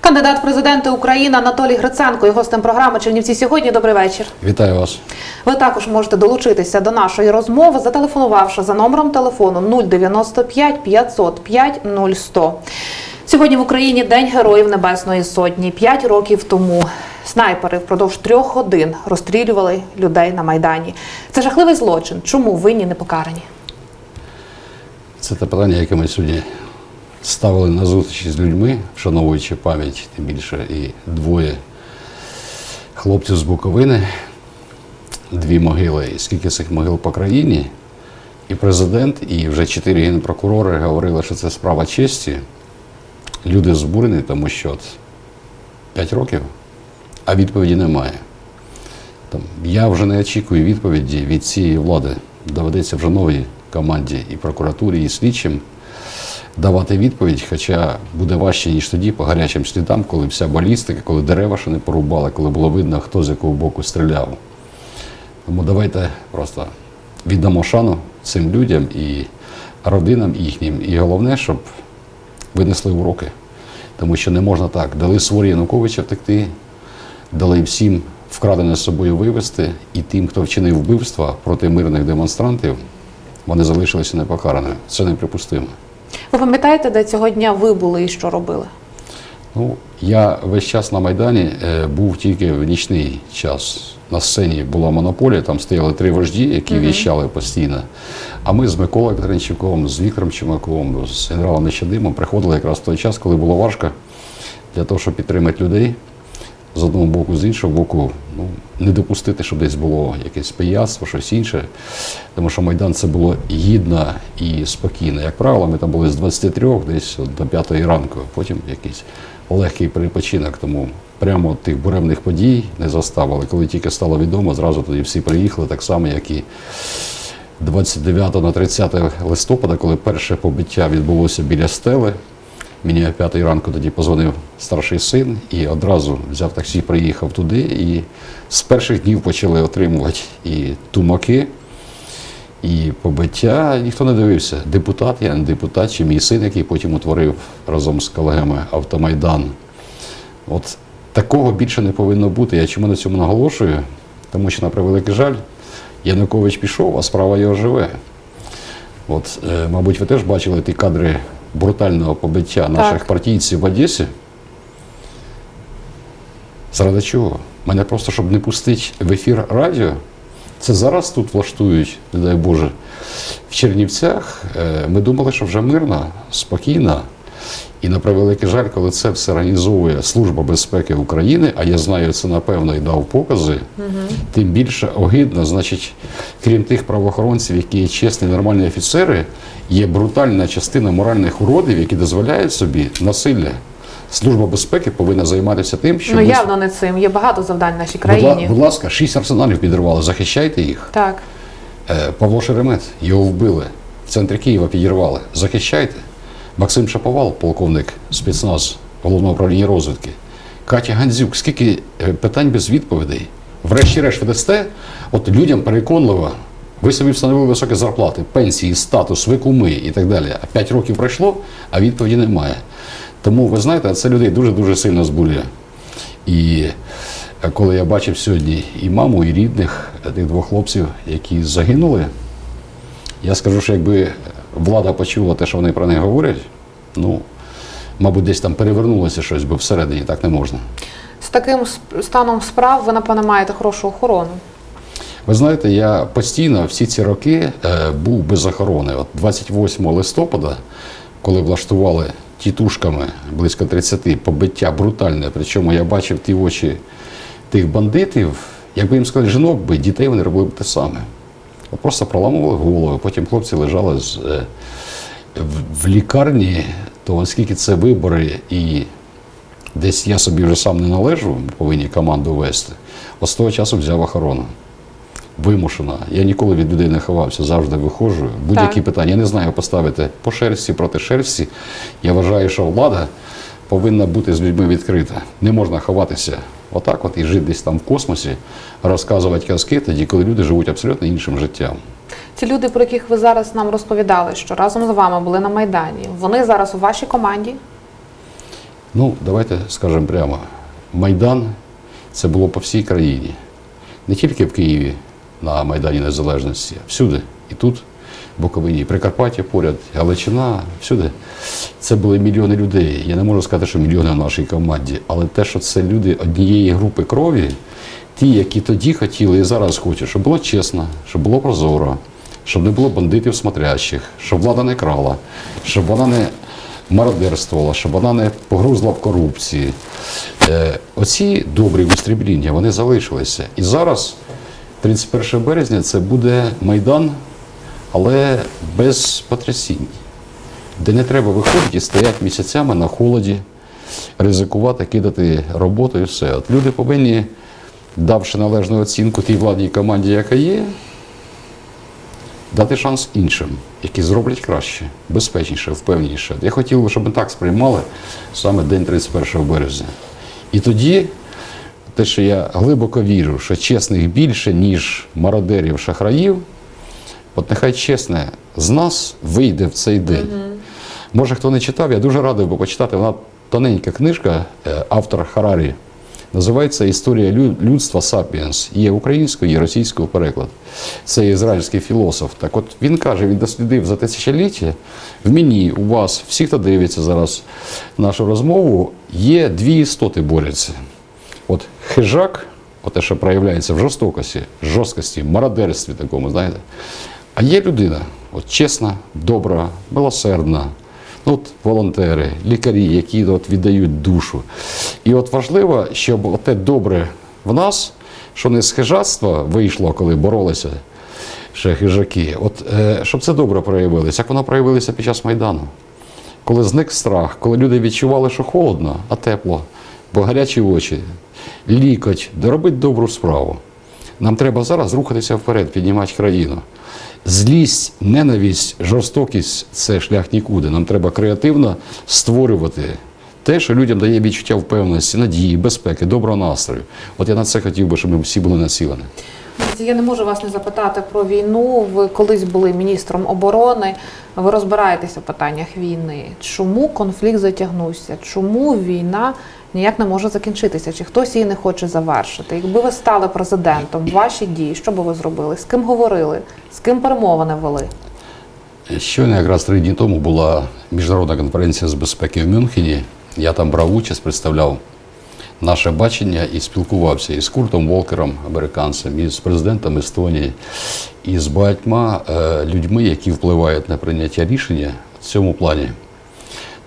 Кандидат в президенти України Анатолій Гриценко і гостем програми Чернівці сьогодні. Добрий вечір. Вітаю вас. Ви також можете долучитися до нашої розмови, зателефонувавши за номером телефону 095 505 0100. Сьогодні в Україні День Героїв Небесної Сотні. П'ять років тому снайпери впродовж трьох годин розстрілювали людей на майдані. Це жахливий злочин. Чому винні не покарані? Це те питання, яке ми сьогодні ставили на зустрічі з людьми, вшановуючи пам'ять, тим більше і двоє хлопців з Буковини, дві могили. І скільки цих могил по країні, і президент, і вже чотири генпрокурори говорили, що це справа честі. Люди збурені, тому що от 5 років, а відповіді немає. Там, я вже не очікую відповіді від цієї влади. Доведеться вже новій команді і прокуратурі, і слідчим давати відповідь, хоча буде важче, ніж тоді, по гарячим слідам, коли вся балістика, коли дерева ще не порубали, коли було видно, хто з якого боку стріляв. Тому давайте просто віддамо шану цим людям і родинам їхнім. І головне, щоб винесли уроки. Тому що не можна так. Дали сворі Януковича втекти, дали всім вкрадене з собою вивезти, і тим, хто вчинив вбивства проти мирних демонстрантів, вони залишилися непокараними. Це неприпустимо. Ви пам'ятаєте, де цього дня ви були і що робили? Ну, я весь час на Майдані е, був тільки в нічний час. На сцені була монополія, там стояли три вожді, які віщали постійно. А ми з Миколою Петренчуком, з Віктором Чумаковим, з генералом Нещадимом приходили якраз в той час, коли було важко, для того, щоб підтримати людей. З одного боку, з іншого боку, ну, не допустити, щоб десь було якесь пияцтво, щось інше. Тому що Майдан це було гідно і спокійно. Як правило, ми там були з 23 десь до 5 ранку, потім якийсь легкий перепочинок. Тому прямо тих буремних подій не заставили. Коли тільки стало відомо, зразу тоді всі приїхали, так само, як і 29 на 30 листопада, коли перше побиття відбулося біля стели. Мені о п'ятій ранку тоді позвонив старший син і одразу взяв таксі, приїхав туди. І з перших днів почали отримувати і тумаки, і побиття. Ніхто не дивився. Депутат, я не депутат, чи мій син, який потім утворив разом з колегами Автомайдан. От такого більше не повинно бути. Я чому на цьому наголошую? Тому що, на превеликий жаль, Янукович пішов, а справа його живе. От, е, мабуть, ви теж бачили ті кадри брутального побиття наших партійців в Одесі. Заради чого? Мене просто, щоб не пустити в ефір радіо. Це зараз тут влаштують, не дай Боже, в Чернівцях. Е, Ми думали, що вже мирно, спокійно. І на превеликий жаль, коли це все організовує Служба безпеки України, а я знаю, це напевно і дав покази, тим більше огидно, значить, крім тих правоохоронців, які є чесні, нормальні офіцери, є брутальна частина моральних уродів, які дозволяють собі насилля. Служба безпеки повинна займатися тим, що ну ми- явно не цим. Є багато завдань в нашій країні. будь ласка, шість арсеналів підірвали, захищайте їх. Так. Е, Павло Шеремет, його вбили. В центрі Києва підірвали. Захищайте. Максим Шаповал, полковник спецназ головного управління розвідки. Катя Гандзюк, скільки е, питань без відповідей. Врешті-решт ви дасте, от людям переконливо, ви собі встановили високі зарплати, пенсії, статус, ви куми і так далі. А п'ять років пройшло, а відповіді немає. Тому ви знаєте, це людей дуже-дуже сильно збурює. І е, коли я бачив сьогодні і маму, і рідних е, тих двох хлопців, які загинули, я скажу, що якби влада почула те, що вони про них говорять, ну, мабуть, десь там перевернулося щось, бо всередині так не можна. З таким станом справ ви, напевно, маєте хорошу охорону. Ви знаєте, я постійно всі ці роки е, був без охорони. От 28 листопада, коли влаштували тітушками близько 30 побиття брутальне, причому я бачив ті очі тих бандитів, якби їм сказали жінок би, дітей вони робили б те саме. Просто проламували голови, потім хлопці лежали з, е, в, в лікарні, то оскільки це вибори і десь я собі вже сам не належу, повинні команду вести, от з того часу взяв охорону. Вимушена. Я ніколи від людей не ховався, завжди виходжу. Будь-які питання. Я не знаю поставити по шерсті, проти шерсті. Я вважаю, що влада повинна бути з людьми відкрита. Не можна ховатися отак, от і жити десь там в космосі, розказувати казки тоді, коли люди живуть абсолютно іншим життям. Ці люди, про яких ви зараз нам розповідали, що разом з вами були на Майдані, вони зараз у вашій команді? Ну, давайте скажемо прямо. Майдан це було по всій країні. Не тільки в Києві на Майдані Незалежності, а всюди. І тут, Буковині, Прикарпаття поряд, Галичина, всюди. Це були мільйони людей. Я не можу сказати, що мільйони в нашій команді, але те, що це люди однієї групи крові, ті, які тоді хотіли і зараз хочуть, щоб було чесно, щоб було прозоро, щоб не було бандитів смотрящих, щоб влада не крала, щоб вона не мародерствувала, щоб вона не погрузла в корупції. Е, оці добрі вистрібління, вони залишилися. І зараз, 31 березня, це буде Майдан, але без потрясінь, де не треба виходити і стояти місяцями на холоді, ризикувати, кидати роботу і все. От люди повинні, давши належну оцінку тій владній команді, яка є, дати шанс іншим, які зроблять краще, безпечніше, впевненіше. Я хотів би, щоб ми так сприймали саме день 31 березня. І тоді, те, що я глибоко вірю, що чесних більше, ніж мародерів, шахраїв, от нехай чесне з нас вийде в цей день. Може, хто не читав, я дуже радий би почитати. Вона тоненька книжка, е, автор Харарі. Називається Історія людства Сапіенс. Є українською, є російською переклад. Це ізраїльський філософ. Так от він каже, він дослідив за тисячоліття. В мені, у вас, всі, хто дивиться зараз нашу розмову, є дві істоти борються. От хижак, от те, що проявляється в жорстокості, жорсткості, мародерстві такому, знаєте. А є людина, от чесна, добра, милосердна. Ну, от волонтери, лікарі, які от віддають душу. І от важливо, щоб те добре в нас, що не з хижацтва вийшло, коли боролися ще хижаки, от, е, щоб це добре проявилося, як воно проявилося під час Майдану. Коли зник страх, коли люди відчували, що холодно, а тепло, бо гарячі очі, лікоть, робити добру справу. Нам треба зараз рухатися вперед, піднімати країну. Злість, ненависть, жорстокість це шлях нікуди. Нам треба креативно створювати те, що людям дає відчуття впевненості, надії, безпеки, доброго настрою. От я на це хотів би, щоб ми всі були націлені. Я не можу вас не запитати про війну. Ви колись були міністром оборони. Ви розбираєтеся в питаннях війни. Чому конфлікт затягнувся? Чому війна ніяк не може закінчитися? Чи хтось її не хоче завершити? Якби ви стали президентом, ваші дії, що би ви зробили? З ким говорили? З ким перемовини вели? Щойно якраз три дні тому була міжнародна конференція з безпеки в Мюнхені. Я там брав участь, представляв наше бачення і спілкувався із Куртом Волкером, американцем, і з президентом Естонії, і з багатьма е, людьми, які впливають на прийняття рішення в цьому плані.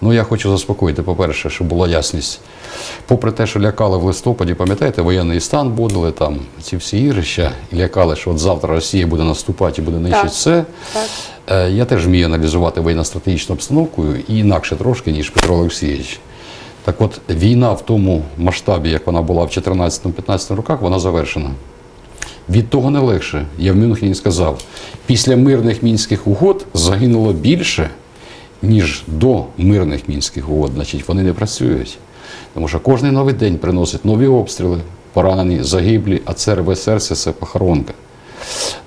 Ну, я хочу заспокоїти, по-перше, щоб була ясність. Попри те, що лякали в листопаді, пам'ятаєте, воєнний стан будили там ці всі ігрища, і лякали, що от завтра Росія буде наступати і буде нищити Так. все. Так. Е, Я теж вмію аналізувати воєнно-стратегічну обстановку і інакше трошки, ніж Петро Олексійович. Так от, війна в тому масштабі, як вона була в 14-15 роках, вона завершена. Від того не легше. Я в Мюнхені сказав, після мирних мінських угод загинуло більше, ніж до мирних мінських угод. Значить, вони не працюють. Тому що кожен новий день приносить нові обстріли, поранені, загиблі, а це рве серце це похоронка.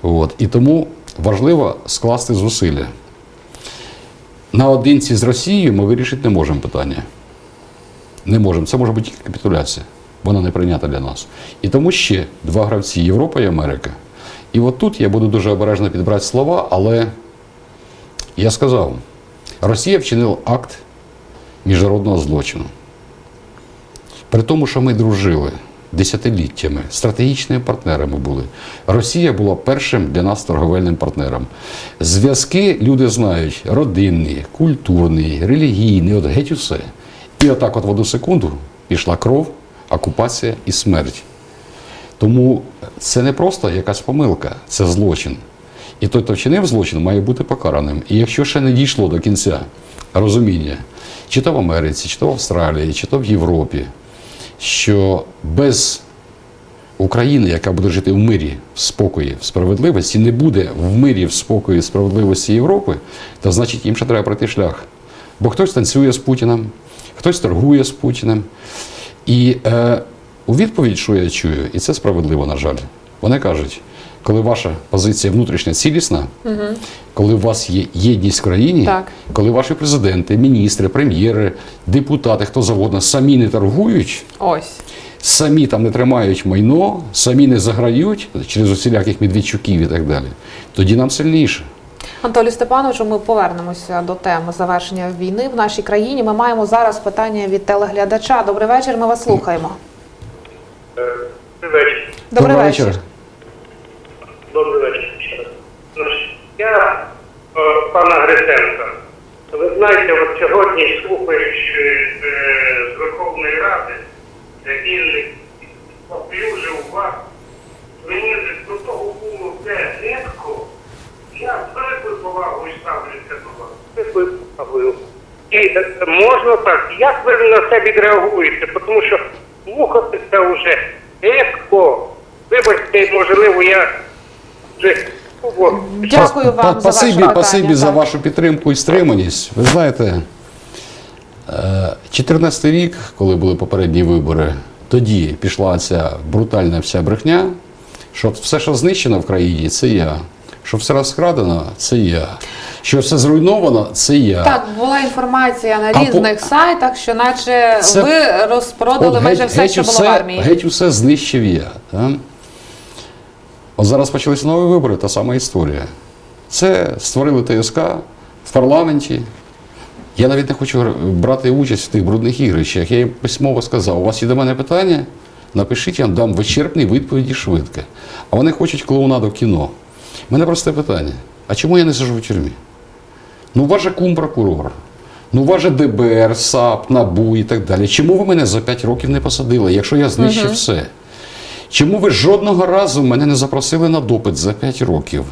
От. І тому важливо скласти зусилля. Наодинці з Росією ми вирішити не можемо питання. Не можемо. Це може бути капітуляція. Вона не прийнята для нас. І тому ще два гравці Європа і Америка. І от тут я буду дуже обережно підбирати слова, але я сказав, Росія вчинила акт міжнародного злочину. При тому, що ми дружили десятиліттями, стратегічними партнерами були. Росія була першим для нас торговельним партнером. Зв'язки люди знають родинні, культурні, релігійні, от геть усе. І отак, от в одну секунду, пішла кров, окупація і смерть. Тому це не просто якась помилка, це злочин. І той, хто вчинив злочин, має бути покараним. І якщо ще не дійшло до кінця розуміння, чи то в Америці, чи то в Австралії, чи то в Європі, що без України, яка буде жити в мирі, в спокої, в справедливості, не буде в мирі, в спокої, в справедливості Європи, то значить їм ще треба пройти шлях. Бо хтось танцює з Путіним, хтось торгує з Путіним. І е, у відповідь, що я чую, і це справедливо, на жаль, вони кажуть, коли ваша позиція внутрішня цілісна, коли у вас є єдність в країні, Так. коли ваші президенти, міністри, прем'єри, депутати, хто завгодно, самі не торгують, Ось. самі там не тримають майно, самі не заграють через усіляких медведчуків і так далі, тоді нам сильніше. Анатолій Степановичу, ми повернемося до теми завершення війни в нашій країні. Ми маємо зараз питання від телеглядача. Добрий вечір, ми вас слухаємо. Добрий вечір. Добрий, вечір. Добрий вечір. Ну, Я е, пана Гриценка. Ви знаєте, от сьогодні слухаючи е, з Верховної Ради, де він поплюжив вас, мені до того було те рідко, я з великою повагою ставлюся до вас. З великою повагою. І е, можна так, як ви на це відреагуєте? Тому що слухати це вже рідко. Вибачте, можливо, я вже Дякую вам за ваше Спасибі, питання. спасибі за вашу підтримку і стриманість. Ви знаєте, 14 рік, коли були попередні вибори, тоді пішла ця брутальна вся брехня, що все, що знищено в країні, це я. Що все розкрадено, це я. Що все зруйновано, це я. Так, була інформація на А по- різних сайтах, що наче Це- ви розпродали От майже все, що було в армії. геть усе знищив я. Так? От зараз почалися нові вибори, та сама історія. Це створили ТСК в парламенті. Я навіть не хочу брати участь в тих брудних ігрищах. Я їм письмово сказав: у вас є до мене питання, напишіть, я вам дам вичерпні відповіді швидко. А вони хочуть клоунаду в кіно. У мене просте питання: а чому я не сижу в тюрмі? Ну, у вас же кум прокурор. Ну, у вас же ДБР, САП, НАБУ і так далі. Чому ви мене за 5 років не посадили, якщо я знищив все? Чому ви жодного разу мене не запросили на допит за 5 років?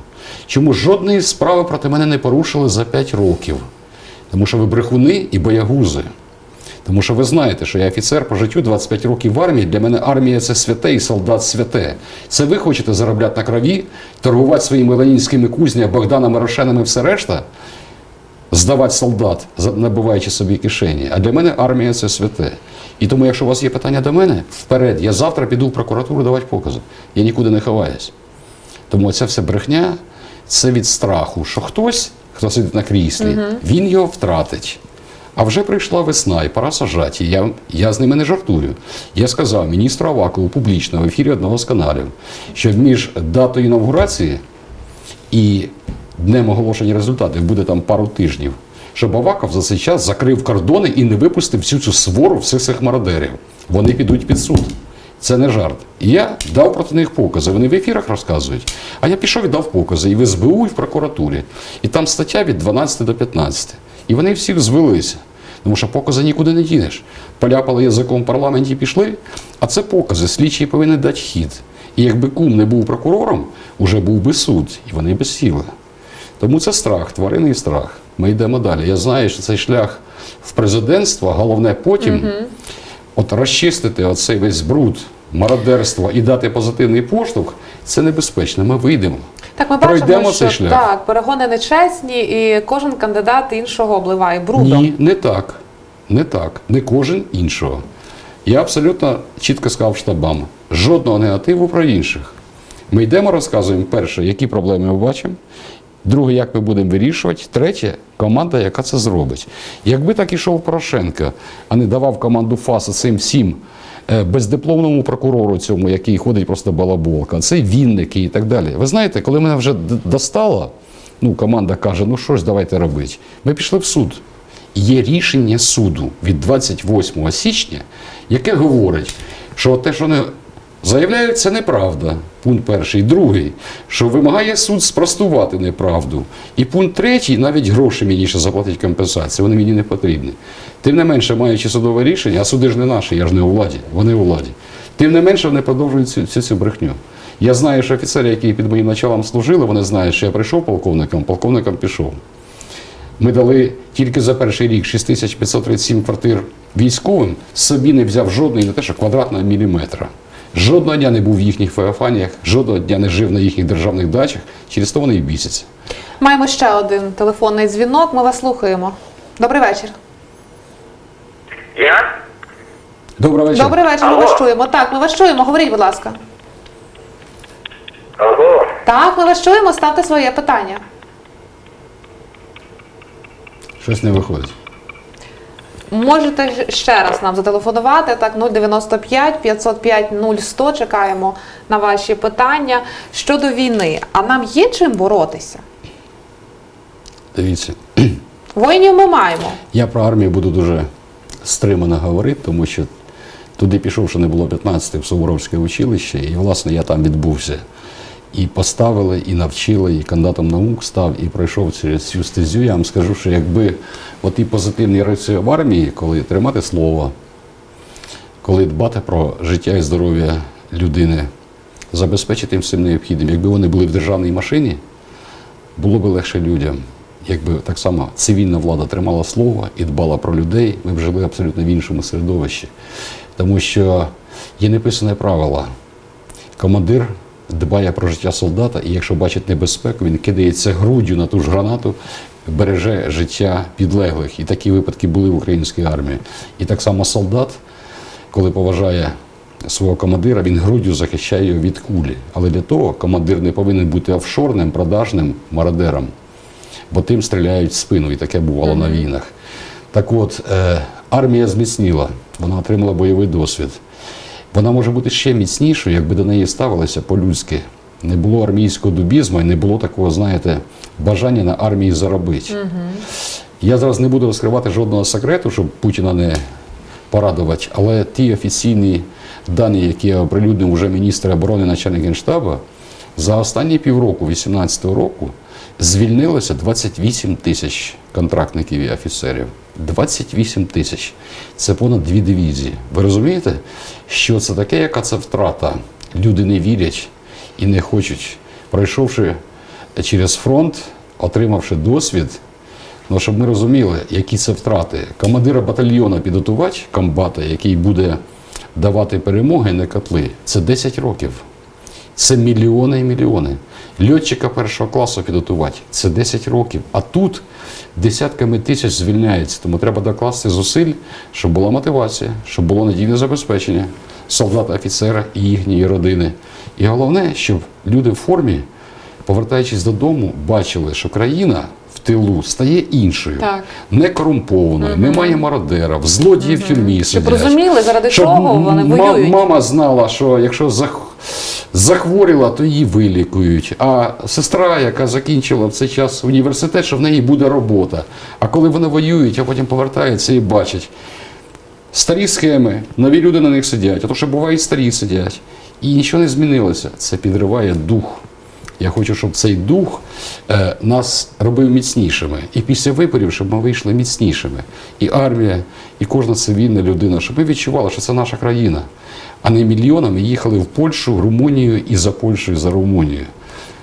Чому жодної справи проти мене не порушили за 5 років? Тому що ви брехуни і боягузи. Тому що ви знаєте, що я офіцер по життю 25 років в армії. Для мене армія це святе і солдат святе. Це ви хочете заробляти на крові, торгувати своїми ленінськими кузнями, Богданами Рошенами і все решта, здавати солдат, набиваючи собі кишені. А для мене армія це святе. І тому, якщо у вас є питання до мене, вперед, я завтра піду в прокуратуру давати покази. Я нікуди не ховаюсь. Тому ця вся брехня це від страху, що хтось, хто сидить на кріслі, він його втратить. А вже прийшла весна і пора сажати. Я, я з ними не жартую. Я сказав міністру Авакову публічно в ефірі одного з каналів, що між датою інавгурації і днем оголошення результатів буде там пару тижнів, щоб Аваков за цей час закрив кордони і не випустив всю цю свору всіх цих мародерів. Вони підуть під суд. Це не жарт. І я дав проти них покази. Вони в ефірах розказують. А я пішов і дав покази і в СБУ, і в прокуратурі. І там стаття від 12 до 15. І вони всі звелися. Тому що покази нікуди не дінеш. Поляпали язиком в парламенті і пішли. А це покази. Слідчий повинен дати хід. І якби кум не був прокурором, уже був би суд, і вони би сіли. Тому це страх, тваринний страх. Ми йдемо далі. Я знаю, що цей шлях в президентство, головне потім от розчистити оцей весь бруд, мародерство і дати позитивний поштовх, це небезпечно. Ми вийдемо. Так, ми Пройдемо бачимо, цей що шлях. так, перегони нечесні, і кожен кандидат іншого обливає брудом. Ні, не так. Не так. Не кожен іншого. Я абсолютно чітко сказав штабам: жодного негативу про інших. Ми йдемо, розказуємо перше, які проблеми ми бачимо. Друге, як ми будемо вирішувати. Третє, команда, яка це зробить. Якби так ішов Порошенко, а не давав команду ФАСа цим всім бездипломному прокурору цьому, який ходить просто балаболка, це Вінники і так далі. Ви знаєте, коли мене вже достало, ну, команда каже, ну що ж, давайте робити. Ми пішли в суд. Є рішення суду від 28 січня, яке говорить, що те, що вони заявляють, неправда. Пункт перший. Другий, що вимагає суд спростувати неправду. І пункт третій, навіть гроші мені ще заплатить компенсацію, вони мені не потрібні. Тим не менше, маючи судове рішення, а суди ж не наші, я ж не у владі, вони у владі. Тим не менше, вони продовжують цю, цю, цю брехню. Я знаю, що офіцери, які під моїм началом служили, вони знають, що я прийшов полковником, полковником пішов. Ми дали тільки за перший рік 6537 квартир військовим, собі не взяв жодної, не те, що квадратного міліметра. Жодного дня не був в їхніх феофаніях, жодного дня не жив на їхніх державних дачах, через то вони і бісяться. Маємо ще один телефонний дзвінок. Ми вас слухаємо. Добрий вечір. Я? Доброго вечора. Добрий вечір. Ми Алло. вас чуємо. Так, ми вас чуємо. Говоріть, будь ласка. Алло. Так, ми вас чуємо, ставте своє питання. Щось не виходить. Можете ще раз нам зателефонувати, так 095 505 0100, чекаємо на ваші питання. Щодо війни, а нам є чим боротися? Дивіться, Воїнів ми маємо. я про армію буду дуже стримано говорити, тому що туди пішов, що не було 15 в Суворовське училище, і власне я там відбувся. І поставили, і навчили, і кандидатом наук став, і пройшов через цю стезю. Я вам скажу, що якби оті позитивні риси в армії, коли тримати слово, коли дбати про життя і здоров'я людини, забезпечити їм всім необхідним, якби вони були в державній машині, було б легше людям. Якби так само цивільна влада тримала слово і дбала про людей, ми б жили абсолютно в іншому середовищі. Тому що є неписане правило. Командир дбає про життя солдата, і якщо бачить небезпеку, він кидається груддю на ту ж гранату, береже життя підлеглих. І такі випадки були в українській армії. І так само солдат, коли поважає свого командира, він груддю захищає його від кулі. Але для того командир не повинен бути офшорним, продажним мародером, бо тим стріляють в спину, і таке бувало на війнах. Так от, е, армія зміцніла, вона отримала бойовий досвід. Вона може бути ще міцнішою, якби до неї ставилися по-людськи. Не було армійського дубізму і не було такого, знаєте, бажання на армії заробити. Я зараз не буду розкривати жодного секрету, щоб Путіна не порадувати, але ті офіційні дані, які оприлюднив уже міністр оборони начальник генштабу, за останні півроку, 2018 року, звільнилося 28 тисяч контрактників і офіцерів. 28 тисяч. Це понад дві дивізії. Ви розумієте, що це таке, яка це втрата? Люди не вірять і не хочуть, пройшовши через фронт, отримавши досвід, Ну, щоб ми розуміли, які це втрати. Командира батальйона підготувати, комбата, який буде давати перемоги, не котли, це 10 років. Це мільйони і мільйони. Льотчика першого класу підготувати це 10 років. А тут десятками тисяч звільняється. Тому треба докласти зусиль, щоб була мотивація, щоб було надійне забезпечення солдата, офіцера і їхньої родини. І головне, щоб люди в формі, повертаючись додому, бачили, що країна в тилу стає іншою, Так. не корумпованою, немає мародерів, злодії в тюрмі Щоб сидять. розуміли, заради Щоб чого вони воюють. Мама знала, що якщо. Захворіла, то її вилікують. А сестра, яка закінчила в цей час університет, що в неї буде робота. А коли вони воюють, а потім повертаються і бачать. Старі схеми, нові люди на них сидять, а то ще буває і старі сидять. І нічого не змінилося. Це підриває дух. Я хочу, щоб цей дух е, нас робив міцнішими. І після виборів, щоб ми вийшли міцнішими. І армія, і кожна цивільна людина, щоб ми відчували, що це наша країна, а не мільйонами їхали в Польщу, Румунію і за Польщу, і за Румунію.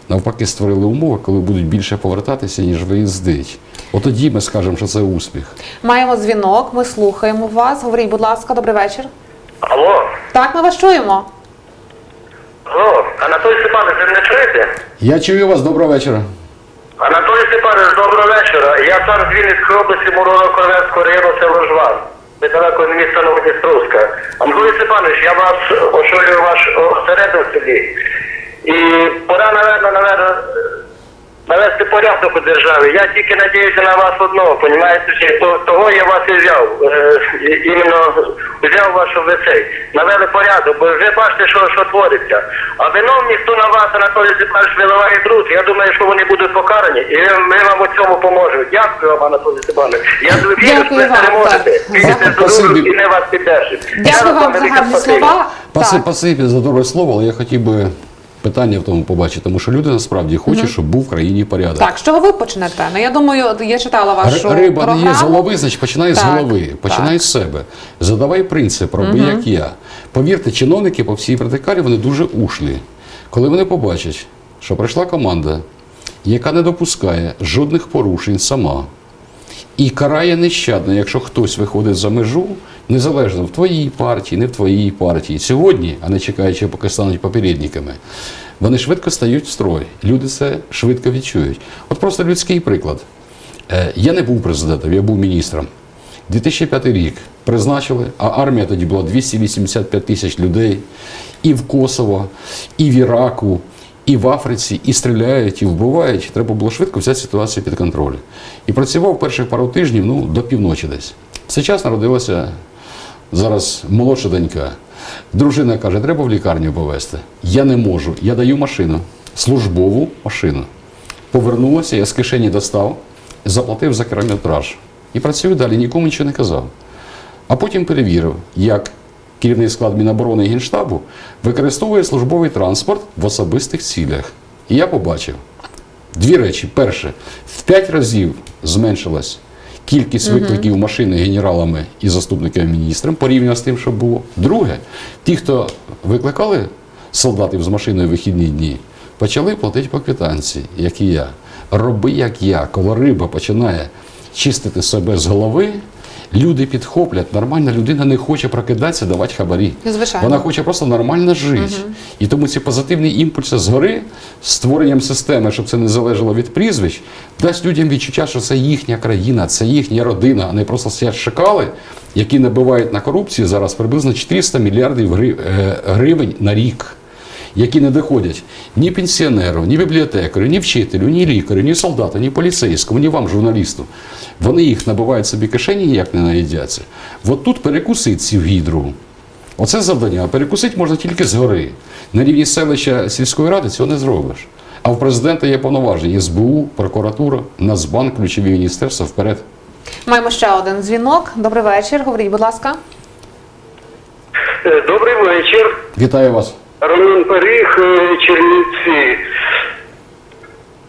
Навпаки, створили умови, коли будуть більше повертатися, ніж виїздить. От тоді ми скажемо, що це успіх. Маємо дзвінок, ми слухаємо вас. Говоріть, будь ласка, добрий вечір. Алло, Так, ми вас чуємо. алло, Анатолій Степанович, ви мене чуєте? Я чую вас, доброго вечора. Анатолій Степанович, доброго вечора. Я сам з Вінницької області, Мурова Корвецького району, село Жван. Недалеко від міста Новодністровська. Анатолій Степанович, я вас очолюю ваш осередок в. І пора, напевно, наверно навести порядок у державі. Я тільки надіюся на вас одного, понімаєте, того я вас і взяв. Е, іменно взяв вас, щоб ви цей. Навели порядок, бо вже бачите, що, що твориться. А виновні, хто на вас, Анатолій Степанович, виливає труд, я думаю, що вони будуть покарані, і ми вам у цьому поможемо. Дякую вам, Анатолій Степанович. Я вірю, що ви переможете. Підете до рук і не вас піддержить. Дякую вам за гарні слова. Паси, Пасибі за добре слово, але я хотів би питання в тому побачити, тому що люди насправді хочуть, щоб був в країні порядок. Так, з чого ви почнете? Ну я думаю, я читала вашу Р- Риба програму. не є з голови, значить починай з голови, починай так. з себе. Задавай принцип, роби як я. Повірте, чиновники по всій вертикалі вони дуже ушлі. Коли вони побачать, що прийшла команда, яка не допускає жодних порушень сама, і карає нещадно, якщо хтось виходить за межу, незалежно в твоїй партії, не в твоїй партії. Сьогодні, а не чекаючи, поки стануть попередниками, вони швидко стають в строй. Люди це швидко відчують. От просто людський приклад. Е, Я не був президентом, я був міністром. 2005 рік призначили, а армія тоді була 285 тисяч людей і в Косово, і в Іраку, і в Африці, і стріляють, і вбивають. Треба було швидко взяти ситуацію під контроль. І працював перших пару тижнів ну, до півночі десь. В цей час народилася зараз молодша донька. Дружина каже, треба в лікарню повезти. Я не можу. Я даю машину, службову машину. Повернулася, я з кишені достав, заплатив за кілометраж. І працюю далі, нікому нічого не казав. А потім перевірив, як керівний склад Міноборони і Генштабу використовує службовий транспорт в особистих цілях. І я побачив дві речі. Перше, в п'ять разів зменшилась кількість викликів машини генералами і заступниками міністром порівняно з тим, що було. Друге, ті, хто викликали солдатів з машиною в вихідні дні, почали платити по квитанції, як і я. Роби як я, коли риба починає чистити себе з голови. Люди підхоплять, нормальна людина не хоче прокидатися, давати хабарі. Звичайно. Вона хоче просто нормально жити. І тому ці позитивні імпульси згори, створенням системи, щоб це не залежало від прізвищ, дасть людям відчуття, що це їхня країна, це їхня родина, а не просто сидять шакали, які набивають на корупції зараз приблизно 400 мільярдів е, гривень на рік. Які не доходять ні пенсіонеру, ні бібліотекарю, ні вчителю, ні лікарю, ні солдату, ні поліцейському, ні вам, журналісту. Вони їх набивають собі кишені, ніяк не наїдяться. От тут перекусить цю гідру. Оце завдання. А перекусити можна тільки згори. На рівні селища сільської ради цього не зробиш. А в президента є повноваження СБУ, прокуратура, Нацбанк, ключові міністерства вперед. Маємо ще один дзвінок. Добрий вечір. Говоріть, будь ласка. Е, Добрий вечір. Вітаю вас. Роман Паріг, е, Чернівці.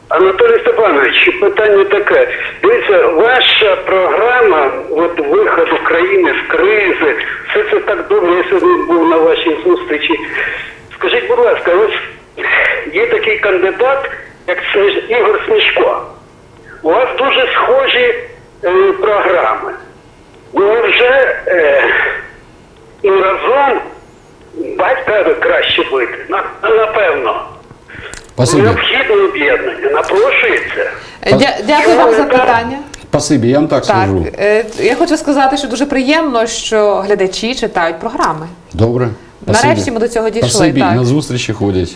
Анатолій Степанович, питання таке. Дивіться, ваша програма, от виход України з кризи, все це так добре, я сьогодні був на вашій зустрічі. Скажіть, будь ласка, ось є такий кандидат, як. Ігор Смішко. У вас дуже схожі е, програми. Ну, вже е, разом батька краще бити, напевно. Спасибі. Необхідне об'єднання, напрошується. Дя- Дякую вам за питання. Спасибі, я вам так, Так, скажу. е, я хочу сказати, що дуже приємно, що глядачі читають програми. Добре. Нарешті ми до цього дійшли, Спасибі, так. і на зустрічі ходять.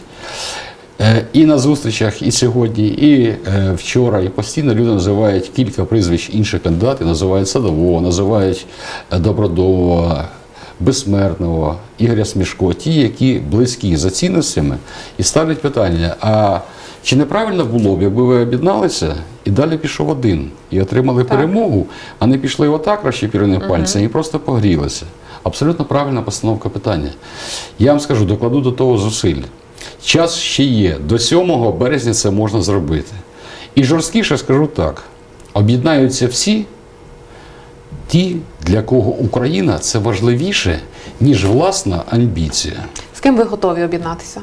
Е, І на зустрічах, і сьогодні, і е, вчора, і постійно люди називають кілька прізвищ інших кандидатів, називають Садового, називають е, Добродового, Безсмертного, Ігоря Смішко, ті, які близькі за цінностями, і ставлять питання: а чи неправильно було б, якби ви об'єдналися і далі пішов один і отримали перемогу, а не пішли отак розщепіреним пальцем і просто погрілися? Абсолютно правильна постановка питання. Я вам скажу, докладу до того зусиль. Час ще є. До 7 березня це можна зробити. І жорсткіше скажу так: об'єднаються всі, ті, для кого Україна це важливіше, ніж власна амбіція. З ким ви готові об'єднатися?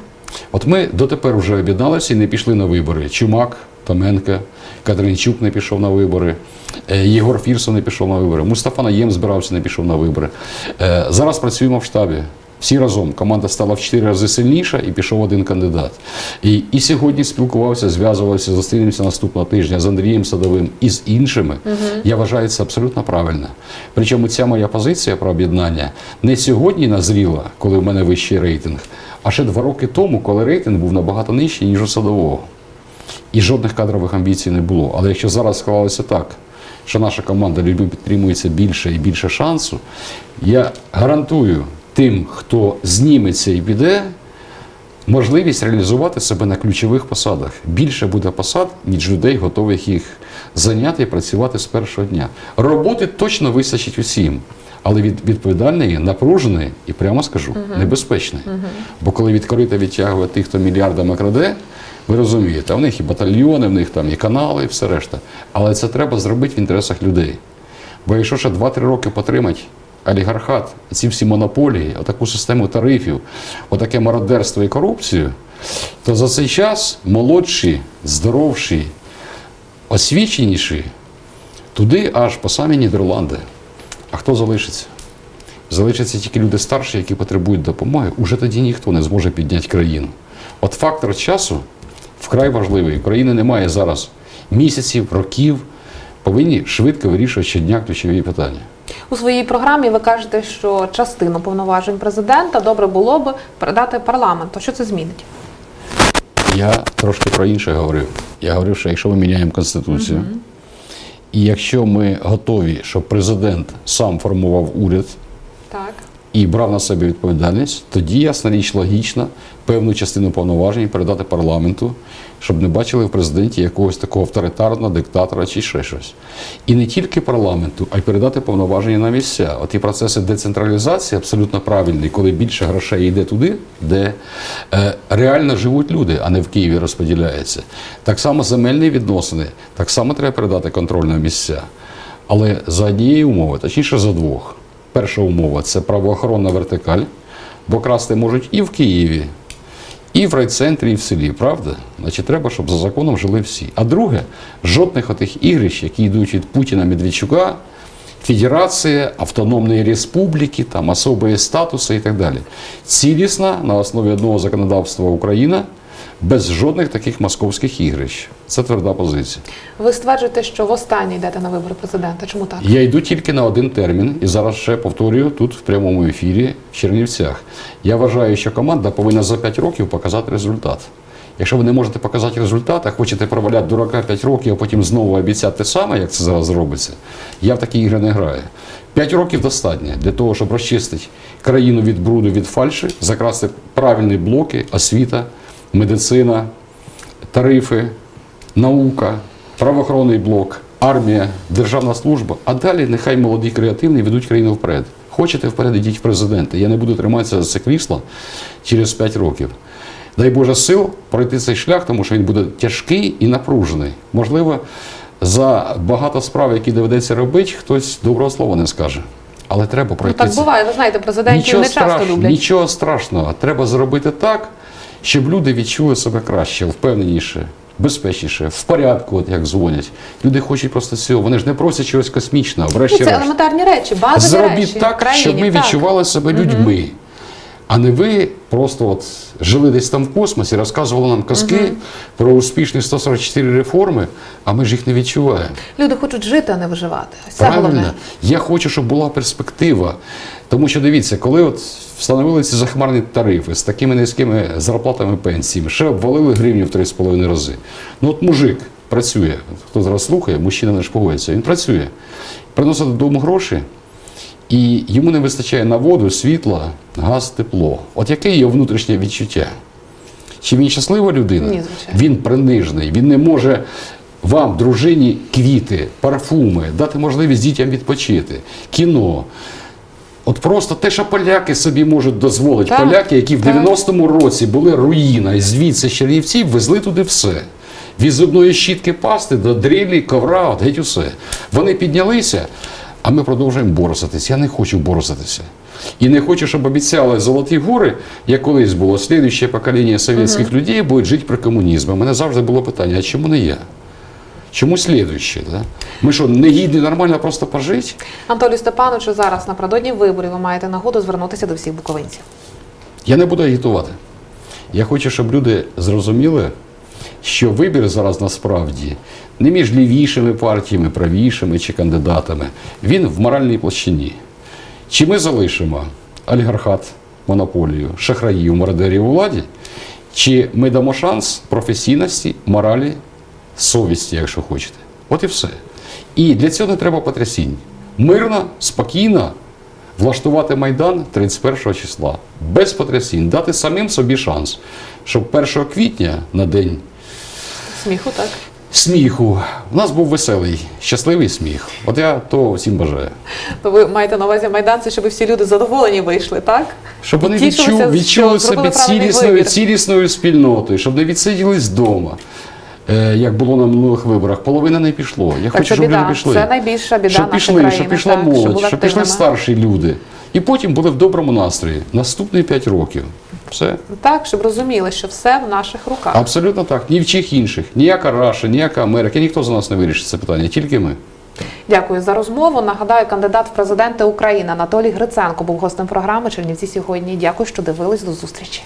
От ми дотепер вже об'єдналися і не пішли на вибори. Чумак, Томенка, Катеринчук не пішов на вибори, е, Єгор Фірсов не пішов на вибори, Мустафа Наєм збирався, не пішов на вибори. Е, Зараз працюємо в штабі. Всі разом команда стала в 4 рази сильніша і пішов один кандидат. І, і сьогодні спілкувався, зв'язувався, зустрінемося наступного тижня з Андрієм Садовим і з іншими. Я вважаю це абсолютно правильно. Причому ця моя позиція про об'єднання не сьогодні назріла, коли в мене вищий рейтинг, а ще два роки тому, коли рейтинг був набагато нижчий, ніж у садового. І жодних кадрових амбіцій не було. Але якщо зараз склалося так, що наша команда людьми підтримується більше і більше шансу, я гарантую тим, хто зніметься і піде, можливість реалізувати себе на ключових посадах. Більше буде посад, ніж людей, готових їх зайняти і працювати з першого дня. Роботи точно вистачить усім. Але від відповідальної, напруженої і прямо скажу, небезпечної. Бо коли відкрита відтягує тих, хто мільярдами краде, ви розумієте, в них і батальйони, в них там і канали, і все решта. Але це треба зробити в інтересах людей. Бо якщо ще 2-3 роки потримати олігархат, ці всі монополії, отаку систему тарифів, отаке мародерство і корупцію, то за цей час молодші, здоровші, освіченіші, туди аж по самі Нідерланди. А хто залишиться? Залишаться тільки люди старші, які потребують допомоги, уже тоді ніхто не зможе підняти країну. От фактор часу вкрай важливий. України немає зараз місяців, років. Повинні швидко вирішувати щодня ключові питання. У своїй програмі ви кажете, що частину повноважень президента добре було б передати парламенту. Що це змінить? Я трошки про інше говорив. Я говорив, що якщо ми міняємо конституцію, і якщо ми готові, щоб президент сам формував уряд Так. і брав на себе відповідальність, тоді ясна річ логічно певну частину повноважень передати парламенту, щоб не бачили в президенті якогось такого авторитарного диктатора чи ще щось. І не тільки парламенту, а й передати повноваження на місця. Оті процеси децентралізації абсолютно правильні, коли більше грошей йде туди, де е, реально живуть люди, а не в Києві розподіляється. Так само земельні відносини, так само треба передати контроль на місця. Але за однієї умови, точніше за двох. Перша умова це правоохоронна вертикаль, бо красти можуть і в Києві, і в райцентрі, і в селі, правда? Значить, треба, щоб за законом жили всі. А друге, жодних отих ігрищ, які йдуть від Путіна Медведчука, Федерація, Автономної Республіки, там особої статуси і так далі. Цілісна на основі одного законодавства Україна без жодних таких московських ігрищ. Це тверда позиція. Ви стверджуєте, що востаннє йдете на вибори президента. Чому так? Я йду тільки на один термін, і зараз ще повторюю тут в прямому ефірі в Чернівцях. Я вважаю, що команда повинна за 5 років показати результат. Якщо ви не можете показати результат, а хочете проваляти дурака 5 років, а потім знову обіцяти те саме, як це зараз робиться, я в такі ігри не граю. 5 років достатньо для того, щоб розчистити країну від бруду, від фальші, закрасти правильні блоки, освіта, медицина, тарифи, наука, правоохоронний блок, армія, державна служба. А далі нехай молоді креативні ведуть країну вперед. Хочете вперед, ідіть в президенти. Я не буду триматися за це крісло через 5 років. Дай Боже сил пройти цей шлях, тому що він буде тяжкий і напружений. Можливо, за багато справ, які доведеться робити, хтось доброго слова не скаже. Але треба Ну пройти. так буває. Ви знаєте, президентів не часто люблять. Нічого страшного. Треба зробити так, щоб люди відчули себе краще, впевненіше, безпечніше, в порядку, от як дзвонять. Люди хочуть просто цього. Вони ж не просять чогось космічного. Ну, це елементарні речі, базові Зробіть речі так, щоб ми так. відчували себе людьми. А не ви просто от жили десь там в космосі, розказували нам казки про успішні 144 реформи, а ми ж їх не відчуваємо. Люди хочуть жити, а не виживати. Це Правильно. головне. Я хочу, щоб була перспектива. Тому що дивіться, коли от встановили ці захмарні тарифи з такими низькими зарплатами пенсіями, ще обвалили гривню в 3,5 рази. Ну от мужик працює, хто зараз слухає, мужчина не ж погодиться, він працює, приносить додому гроші, і йому не вистачає на воду, світла, газ, тепло. От яке його внутрішнє відчуття? Чи він щаслива людина? Ні, звичайно. Він принижений, він не може вам, дружині, квіти, парфуми, дати можливість дітям відпочити, кіно. От просто те, що поляки собі можуть дозволити. Так, поляки, які в так. 90-му році були руїна, і звідси з Чернівців везли туди все. Від зубної щітки пасти до дрілі, ковра, от геть усе. Вони піднялися, а ми продовжуємо борсатись. Я не хочу борсатися. І не хочу, щоб обіцяли золоті гори, як колись було, слідуюче покоління совєтських людей буде жити при комунізмі. У мене завжди було питання, а чому не я? Чому слідуюче? Да? Ми що, не гідні нормально просто пожити? Анатолію Степановичу, зараз напередодні виборів ви маєте нагоду звернутися до всіх буковинців. Я не буду агітувати. Я хочу, щоб люди зрозуміли, що вибір зараз насправді не між лівішими партіями, правішими чи кандидатами. Він в моральній площині. Чи ми залишимо олігархат, монополію, шахраїв, мародерів у владі, чи ми дамо шанс професійності, моралі, совісті, якщо хочете. От і все. І для цього не треба потрясінь. Мирно, спокійно влаштувати Майдан 31 числа. Без потрясінь, дати самим собі шанс, щоб 1 квітня на день Сміху, так? Сміху у нас був веселий, щасливий сміх. От я то всім бажаю. То ви маєте на увазі майданці, щоб всі люди задоволені вийшли, так? Щоб І вони тішилися, відчули, себе цілісною, цілісною спільнотою, щоб не відсиділись вдома. Е, як було на минулих виборах, половина не пішло. Я Так хочу, щоб біда. люди пішли. Це найбільша біда щоб пішли, країни, щоб пішла так, молодь, були щоб пішли старші люди. І потім були в доброму настрої. Наступні 5 років. Все. Так, щоб розуміли, що все в наших руках. Абсолютно так. Ні в чих інших. Ніяка Раша, ніяка Америка, ніхто за нас не вирішить це питання, тільки ми. Дякую за розмову. Нагадаю, кандидат в президенти України Анатолій Гриценко був гостем програми Чернівці сьогодні. Дякую, що дивились. До зустрічі.